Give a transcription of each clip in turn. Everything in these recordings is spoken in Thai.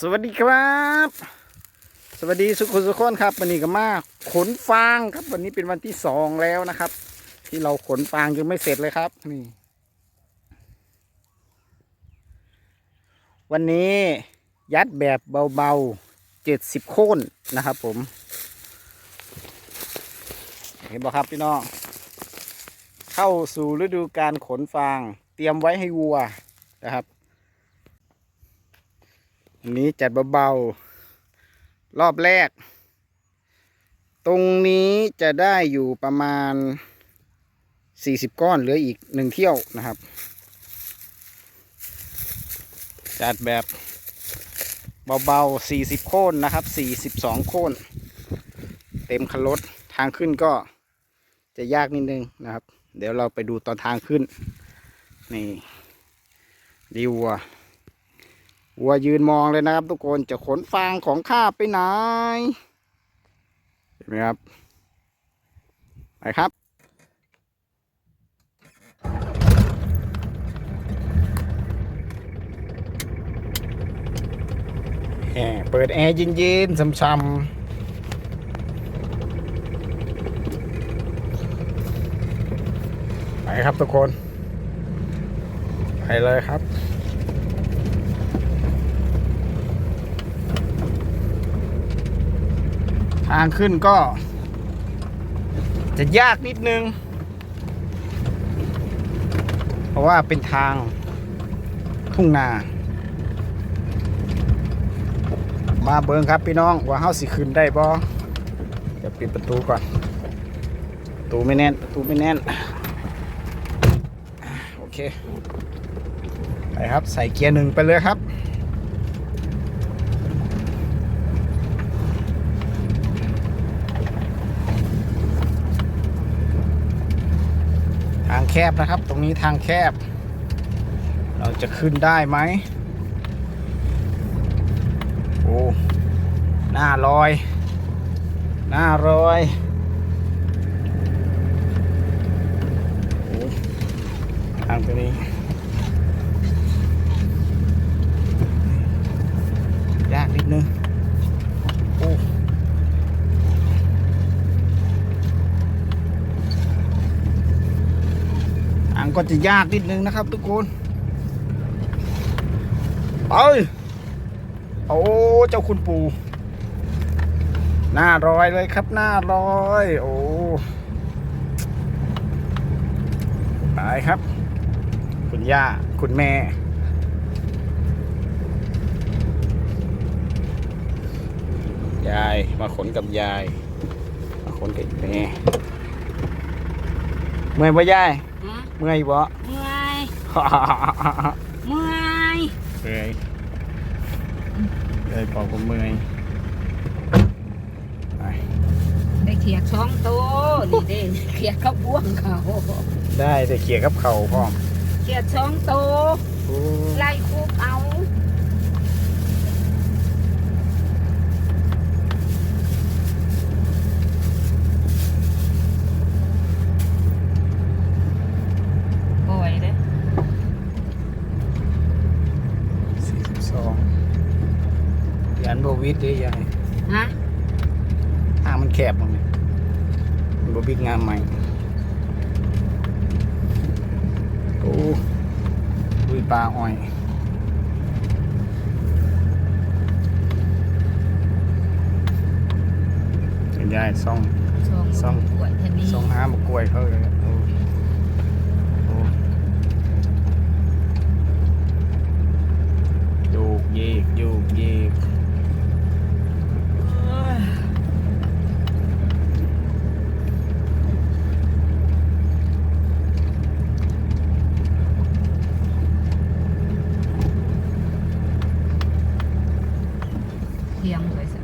สวัสดีครับ สวัสดีสุขุสุขคนครับวันนี้ก็มาขนฟางครับวันนี้เป็นวันที่สองแล้วนะครับ ที่เราขนฟางยังไม่เสร็จเลยครับนี่ วันนี้ยัดแบบเบาๆเจ็ดสิบโค่นนะครับผม เห็นบ่ครับพี่น้องเข้าสู่ฤดูการขนฟาง เตรียมไว้ให้วัวนะครับ อันนี้จัดเบาๆ รอบแรก ตรงนี้จะได้อยู่ประมาณ 40 ก้อนเหลืออีกหนึ่งเที่ยวนะครับ จัดแบบเบาๆ 40 โค่นนะครับ 42 โค่น เต็มคันรถทางขึ้นก็จะยากนิดนึงนะครับ เดี๋ยวเราไปดูตอนทางขึ้น นี่ดีวัว วัวยืนมองเลยนะครับ ทุกคนจะขนฟางของข้าไปไหนเห็นไหมครับไปครับแหมเปิดแอร์เย็นๆช่ำๆไปครับทุกคน ไปเลยครับ ทางขึ้นก็ จะยากนิดนึง เพราะว่าเป็นทางทุ่งนา มาเบิงครับพี่น้องว่าเฮาสิขึ้นได้บ่เดี๋ยวปิดประตูก่อน ประตูไม่แน่น ประตูไม่แน่น โอเค ไปครับ ใส่เกียร์หนึ่งไปเลยครับ แคบนะครับ ตรงนี้ทางแคบ เราจะขึ้นได้ไหมโอ้หน้าลอย หน้าลอยทางตรงนี้ ยากนิดนึง โอ้ ทางก็จะยากนิดนึงนะครับ ทุกคนไปโอ้เจ้าคุณปู่หน้ารอยเลยครับหน้ารอย โอ้ไปครับ คุณย่า คุณแม่ ยายมาขนกับยาย มาขนกับแม่เมื่อยปะยาย เมื่อยบ่ เมื่อยเมื่อยเมื่อยเลยบอกผมเมื่อยไปได้เขียดช่องโตนี่เด้เขียดเขาบ้วงเขาได้แต่เขี่ยกับเข่าพร้อมเขียดช่องโตโอ้ไล่คูบเอาโอ้ยเด้ สี่สิบสอง ยันโบวิดเด้ยายฮะทางมันแคบมั้งเนี่ยมันโบวิดงามใหม่โอ้ดุยปลาอ้อยเห็นยายซ่องช่องซ่องกล้วยทะนีซ่องหามากล้วยเขาเลยโอ้โอ้โยกเยกโยกเยก เทียงเลยสิ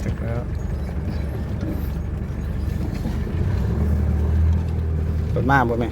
เสร็จแล้วรถมาบ่แม่